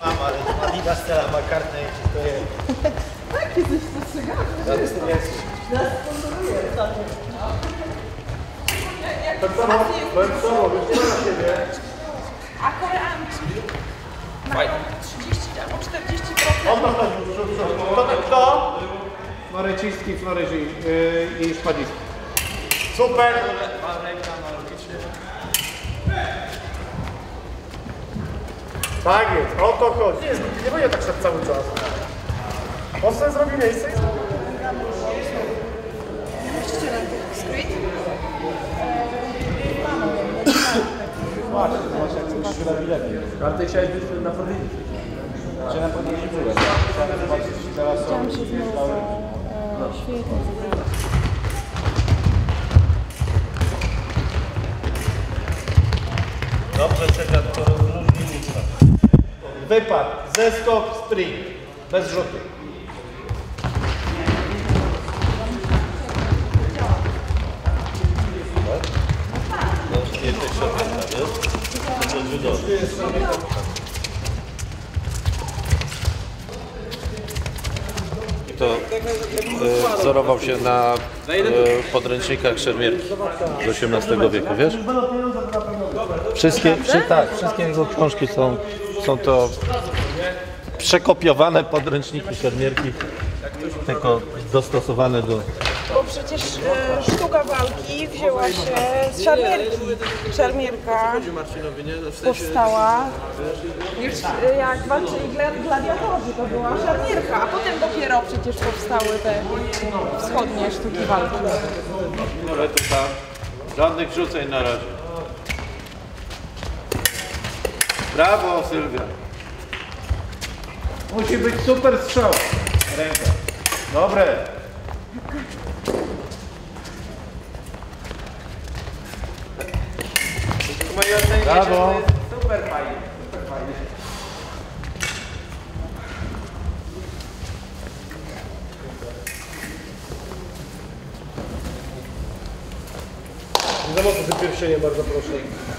Mam, ale Adidas Stella ma kartę i to jest. Takie coś postrzegane. Ja jestem jest. Nas sponsoruje. Tak samo, powiem samo, wiesz, na siebie. A Koreanki mają 30 albo 40%. On to rzut. Kto to kto? Florecistki, Floreży yy, i Szpadistki. Super! Tak jest, o to chodzi. Nie, nie będzie tak szedł cały czas. On sobie zrobi miejsce i? Właśnie, zobacz jak coś się robi lepiej. Ale ty chciałeś być na podwórku. Czy na nie byłem. Chciałem zobaczyć, czy teraz są myślały. Świetnie. Dobrze, czeka to. Wypad, zeskok, spring. Bez rzutu. No, wiesz? To jest. I to e, wzorował się na e, podręcznikach szermierki z XVIII wieku, wiesz? Wszystkie, wszy, tak, wszystkie jego książki są, są to przekopiowane podręczniki szermierki, tylko dostosowane do... Bo przecież e, sztuka walki wzięła się z szarmierki. Szarmierka powstała już e, jak walczyli gla- gladiatorzy, to była szarmierka, a potem dopiero przecież powstały te wschodnie sztuki walki. Ale tu tam żadnych rzuceń na razie. Brawo Sylwia. Musi być super strzał. Ręka. Dobre. Brawo. super fajnie. Super fajnie. Nie za mocno te pierścienie, bardzo proszę.